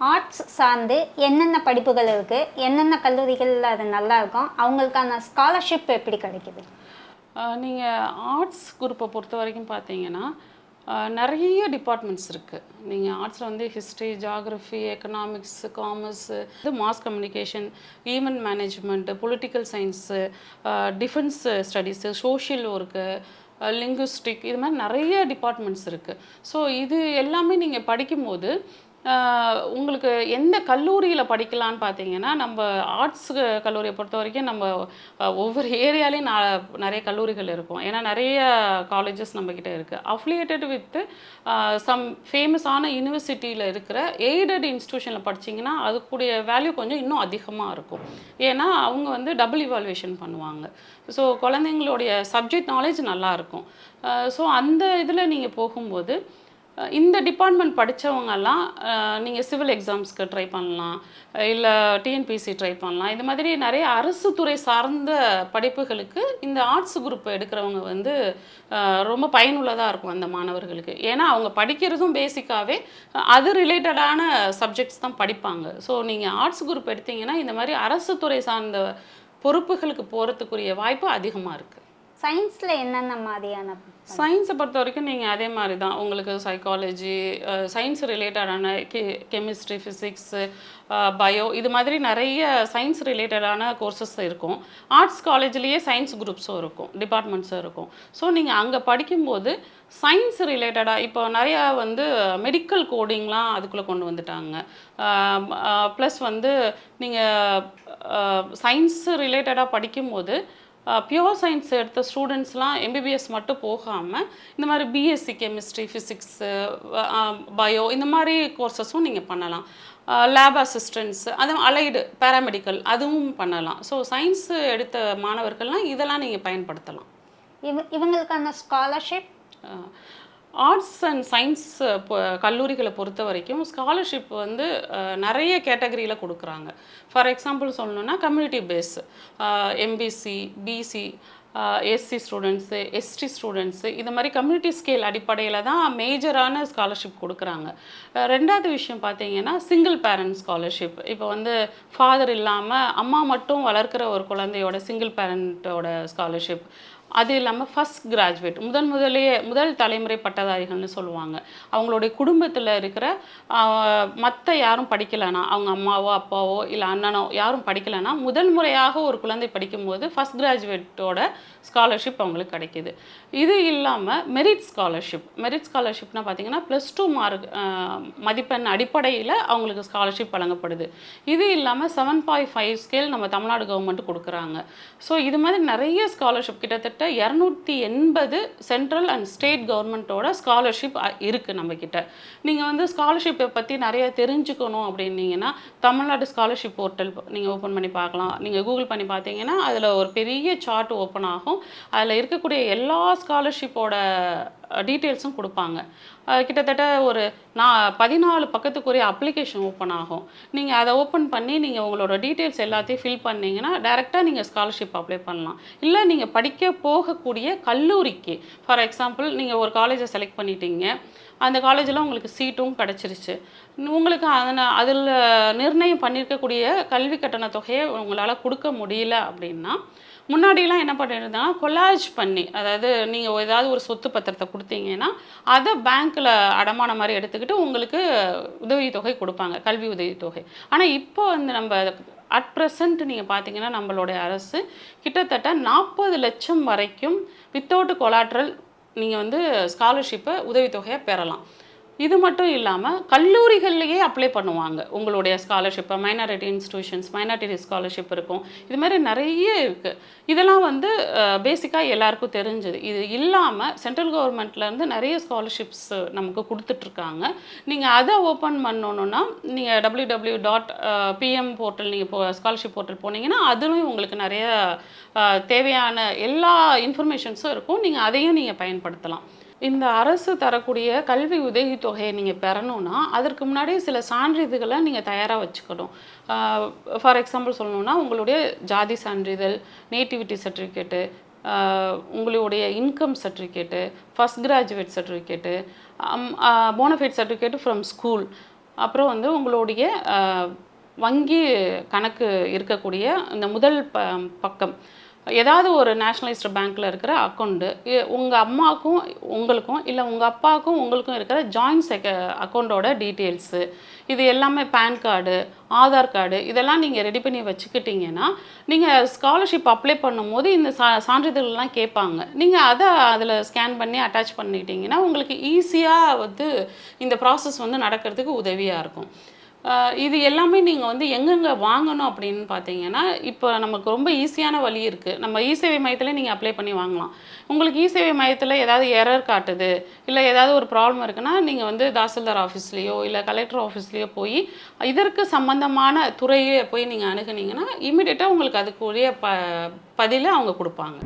Arts சார்ந்து என்னென்ன படிப்புகள் இருக்குது என்னென்ன கல்லூரிகளில் அது நல்லா இருக்கும் அவங்களுக்கான ஸ்காலர்ஷிப் எப்படி கிடைக்குது? நீங்கள் ஆர்ட்ஸ் குரூப்பை பொறுத்த வரைக்கும் பார்த்தீங்கன்னா நிறைய டிபார்ட்மெண்ட்ஸ் இருக்குது நீங்கள் ஆர்ட்ஸில் வந்து ஹிஸ்ட்ரி ஜாகிரஃபி எக்கனாமிக்ஸ் காமர்ஸு இது mass communication event management political science defence studies social work linguistic இது மாதிரி நிறைய டிபார்ட்மெண்ட்ஸ் இருக்குது ஸோ இது எல்லாமே நீங்கள் படிக்கும்போது உங்களுக்கு எந்த கல்லூரியில் படிக்கலான்னு பார்த்தீங்கன்னா நம்ம ஆர்ட்ஸ் கல்லூரியை பொறுத்த வரைக்கும் நம்ம ஒவ்வொரு ஏரியாலையும் நிறைய கல்லூரிகள் இருக்கும். ஏன்னா நிறைய காலேஜஸ் நம்மக்கிட்ட இருக்குது அஃபிலியேட்டட் வித் சம் ஃபேமஸான யூனிவர்சிட்டியில் இருக்கிற எய்டட் இன்ஸ்டியூஷனில் படிச்சீங்கன்னா அதுக்குடைய வேல்யூ கொஞ்சம் இன்னும் அதிகமாக இருக்கும். ஏன்னா அவங்க வந்து டபுள் இவால்வேஷன் பண்ணுவாங்க. ஸோ குழந்தைங்களுடைய சப்ஜெக்ட் நாலேஜ் நல்லாயிருக்கும் ஸோ அந்த இதில் நீங்கள் போகும்போது இந்த டிபார்ட்மெண்ட் படித்தவங்கெல்லாம் நீங்கள் சிவில் எக்ஸாம்ஸ்க்கு ட்ரை பண்ணலாம் இல்லை டிஎன்பிசி ட்ரை பண்ணலாம். இந்த மாதிரி நிறைய அரசு துறை சார்ந்த படிப்புகளுக்கு இந்த ஆர்ட்ஸ் குரூப் எடுக்கிறவங்க வந்து ரொம்ப பயனுள்ளதாக இருக்கும் அந்த மாணவர்களுக்கு. ஏன்னா அவங்க படிக்கிறதும் பேசிக்காகவே அது ரிலேட்டடான சப்ஜெக்ட்ஸ் தான் படிப்பாங்க. ஸோ நீங்கள் ஆர்ட்ஸ் குரூப் எடுத்தீங்கன்னா இந்த மாதிரி அரசு துறை சார்ந்த பொறுப்புகளுக்கு போகிறதுக்குரிய வாய்ப்பு அதிகமாக இருக்குது சயின்ஸில் என்னென்ன மாதிரியான சயின்ஸை பொறுத்த வரைக்கும் நீங்கள் அதே மாதிரி தான் உங்களுக்கு சைக்காலஜி சயின்ஸ் ரிலேட்டடான கெ கெமிஸ்ட்ரி ஃபிசிக்ஸு பயோ இது மாதிரி நிறைய சயின்ஸ் ரிலேட்டடான கோர்சஸ் இருக்கும். ஆர்ட்ஸ் காலேஜ்லேயே சயின்ஸ் குரூப்ஸும் இருக்கும். டிபார்ட்மெண்ட்ஸும் இருக்கும். ஸோ நீங்கள் அங்கே படிக்கும்போது சயின்ஸ் ரிலேட்டடாக இப்போ நிறையா வந்து மெடிக்கல் கோடிங்லாம் அதுக்குள்ளே கொண்டு வந்துட்டாங்க. ப்ளஸ் வந்து நீங்கள் சயின்ஸ் ரிலேட்டடாக படிக்கும்போது பியூர் சயின்ஸ் எடுத்த ஸ்டூடெண்ட்ஸ்லாம் எம்பிபிஎஸ் மட்டும் போகாமல் இந்த மாதிரி பிஎஸ்சி கெமிஸ்ட்ரி ஃபிசிக்ஸு பயோ இந்த மாதிரி கோர்சஸும் நீங்கள் பண்ணலாம். லேப் அசிஸ்டன்ஸ் அது அலைடு பேராமெடிக்கல் அதுவும் பண்ணலாம். ஸோ சயின்ஸ் எடுத்த மாணவர்கள்லாம் இதெல்லாம் நீங்கள் பயன்படுத்தலாம். இவ இவங்களுக்கான ஸ்காலர்ஷிப் ஆர்ட்ஸ் அண்ட் சயின்ஸ் கல்லூரிகளை பொறுத்த வரைக்கும் ஸ்காலர்ஷிப் வந்து நிறைய கேட்டகரியில் கொடுக்குறாங்க. ஃபார் எக்ஸாம்பிள் சொல்லணுன்னா community base MBC BC SC students ST students இது மாதிரி கம்யூனிட்டி ஸ்கேல் அடிப்படையில் தான் மேஜரான ஸ்காலர்ஷிப் கொடுக்குறாங்க. ரெண்டாவது விஷயம் பார்த்தீங்கன்னா சிங்கிள் பேரண்ட் ஸ்காலர்ஷிப் இப்போ வந்து ஃபாதர் இல்லாமல் அம்மா மட்டும் வளர்க்குற ஒரு குழந்தையோட சிங்கிள் பேரண்ட்டோட ஸ்காலர்ஷிப் அது இல்லாமல் ஃபஸ்ட் கிராஜுவேட் முதன் முதலே முதல் தலைமுறை பட்டதாரிகள்னு சொல்லுவாங்க. அவங்களுடைய குடும்பத்தில் இருக்கிற மற்ற யாரும் படிக்கலைன்னா அவங்க அம்மாவோ அப்பாவோ இல்லை அண்ணனோ யாரும் படிக்கலைன்னா முதல் முறையாக ஒரு குழந்தை படிக்கும்போது ஃபஸ்ட் கிராஜுவேட்டோட ஸ்காலர்ஷிப் அவங்களுக்கு கிடைக்கிது. இது இல்லாமல் மெரிட் ஸ்காலர்ஷிப் மெரிட் ஸ்காலர்ஷிப்னா பார்த்தீங்கன்னா ப்ளஸ் டூ மார்க் மதிப்பெண் அடிப்படையில் அவங்களுக்கு ஸ்காலர்ஷிப் வழங்கப்படுது. இது இல்லாமல் செவன் பாயிண்ட் ஃபைவ் ஸ்கேல் நம்ம தமிழ்நாடு கவர்மெண்ட் கொடுக்குறாங்க. ஸோ இது மாதிரி நிறைய ஸ்காலர்ஷிப் கிட்டத்தட்ட இரநூத்தி எண்பது சென்ட்ரல் அண்ட் ஸ்டேட் கவர்மெண்ட்டோட ஸ்காலர்ஷிப் இருக்குது நம்மக்கிட்ட நீங்கள் வந்து ஸ்காலர்ஷிப்பை பற்றி நிறைய தெரிஞ்சுக்கணும் அப்படின்னீங்கன்னா தமிழ்நாடு ஸ்காலர்ஷிப் போர்ட்டல் நீங்கள் ஓப்பன் பண்ணி பார்க்கலாம். நீங்கள் கூகுள் பண்ணி பார்த்தீங்கன்னா அதில் ஒரு பெரிய சார்ட் ஓப்பன் ஆகும். அதில் இருக்கக்கூடிய எல்லா ஸ்காலர்ஷிப்போட டீட்டெயில்ஸும் கொடுப்பாங்க. கிட்டத்தட்ட ஒரு நான் பதினாலு பக்கத்துக்குரிய அப்ளிகேஷன் ஓப்பன் ஆகும். நீங்கள் அதை ஓப்பன் பண்ணி நீங்கள் உங்களோட டீட்டெயில்ஸ் எல்லாத்தையும் ஃபில் பண்ணிங்கன்னா டேரெக்டாக நீங்கள் ஸ்காலர்ஷிப் அப்ளை பண்ணலாம். இல்லை நீங்கள் படிக்க போகக்கூடிய கல்லூரிக்கு ஃபார் எக்ஸாம்பிள் நீங்கள் ஒரு காலேஜை செலக்ட் பண்ணிட்டீங்க. அந்த காலேஜில் உங்களுக்கு சீட்டும் கிடச்சிருச்சு. உங்களுக்கு அதனை அதில் நிர்ணயம் பண்ணியிருக்கக்கூடிய கல்வி கட்டண தொகையை உங்களால் கொடுக்க முடியல அப்படின்னா முன்னாடிலாம் என்ன பண்ணியிருந்தாங்கன்னா கொலாஜ் பண்ணி அதாவது நீங்கள் ஏதாவது ஒரு சொத்து பத்திரத்தை கொடுத்தீங்கன்னா அதை பேங்க்கில் அடமான மாதிரி எடுத்துக்கிட்டு உங்களுக்கு உதவித்தொகை கொடுப்பாங்க கல்வி உதவித்தொகை. ஆனால் இப்போ வந்து நம்ம அட் ப்ரெசண்ட் நீங்கள் பார்த்தீங்கன்னா நம்மளுடைய அரசு கிட்டத்தட்ட நாற்பது லட்சம் வரைக்கும் வித்தவுட் கொலாட்ரல் நீங்கள் வந்து ஸ்காலர்ஷிப்பை உதவித்தொகையை பெறலாம். இது மட்டும் இல்லாமல் கல்லூரிகள்லேயே அப்ளை பண்ணுவாங்க. உங்களுடைய ஸ்காலர்ஷிப்பை மைனாரிட்டி இன்ஸ்டியூஷன்ஸ் மைனாரிட்டி ஸ்காலர்ஷிப் இருக்கும். இது மாதிரி நிறைய இருக்குது இதெல்லாம் வந்து பேசிக்காக எல்லாருக்கும் தெரிஞ்சது. இது இல்லாமல் சென்ட்ரல் கவர்மெண்ட்லேருந்து நிறைய ஸ்காலர்ஷிப்ஸ் நமக்கு கொடுத்துட்ருக்காங்க. நீங்கள் அதை ஓப்பன் பண்ணணுன்னா நீங்கள் W W dot PM portal நீங்கள் போ ஸ்காலர்ஷிப் போர்ட்டல் போனீங்கன்னா அதுலேயும் உங்களுக்கு நிறைய தேவையான எல்லா இன்ஃபர்மேஷன்ஸும் இருக்கும். நீங்கள் அதையும் நீங்கள் பயன்படுத்தலாம். இந்த அரசு தரக்கூடிய கல்வி உதவித்தொகையை நீங்கள் பெறணும்னா அதற்கு முன்னாடி சில சான்றிதழ்களை நீங்கள் தயாராக வச்சுக்கணும். ஃபார் எக்ஸாம்பிள் சொல்லணும்னா உங்களுடைய ஜாதி சான்றிதழ் நேட்டிவிட்டி சர்டிஃபிகேட்டு உங்களுடைய income certificate first graduate certificate bonafide certificate from school அப்புறம் வந்து உங்களுடைய வங்கி கணக்கு இருக்கக்கூடிய இந்த முதல் ப பக்கம். ஏதாவது ஒரு நேஷ்னலைஸ்டு பேங்க்கில் இருக்கிற அக்கௌண்ட்டு உங்கள் அம்மாவுக்கும் உங்களுக்கும் இல்லை உங்கள் அப்பாவுக்கும் உங்களுக்கும் இருக்கிற ஜாயின்ட் செக அக்கௌண்ட்டோட டீட்டெயில்ஸு இது எல்லாமே பேன் கார்டு ஆதார் கார்டு இதெல்லாம் நீங்கள் ரெடி பண்ணி வச்சுக்கிட்டீங்கன்னா நீங்கள் ஸ்காலர்ஷிப் அப்ளை பண்ணும்போது இந்த சா சான்றிதழ்லாம் கேட்பாங்க. நீங்கள் அதை அதில் ஸ்கேன் பண்ணி அட்டாச் பண்ணிக்கிட்டீங்கன்னா உங்களுக்கு ஈஸியாக வந்து இந்த ப்ராசஸ் வந்து நடக்கிறதுக்கு உதவியாக இருக்கும். இது எல்லாமே நீங்கள் வந்து எங்கெங்கே வாங்கணும் அப்படின்னு பார்த்தீங்கன்னா இப்போ நமக்கு ரொம்ப ஈஸியான வழி இருக்குது நம்ம இ சேவை மையத்தில் நீங்கள் அப்ளை பண்ணி வாங்கலாம். உங்களுக்கு இ சேவை மையத்தில் ஏதாவது எரர் காட்டுது இல்லை ஏதாவது ஒரு ப்ராப்ளம் இருக்குன்னா நீங்கள் வந்து தாசில்தார் ஆஃபீஸ்லேயோ இல்லை கலெக்டர் ஆஃபீஸ்லேயோ போய் இதற்கு சம்மந்தமான துறையை போய் நீங்கள் அணுகுனீங்கன்னா இமிடியேட்டாக உங்களுக்கு அதுக்குரிய ப பதிலை அவங்க கொடுப்பாங்க.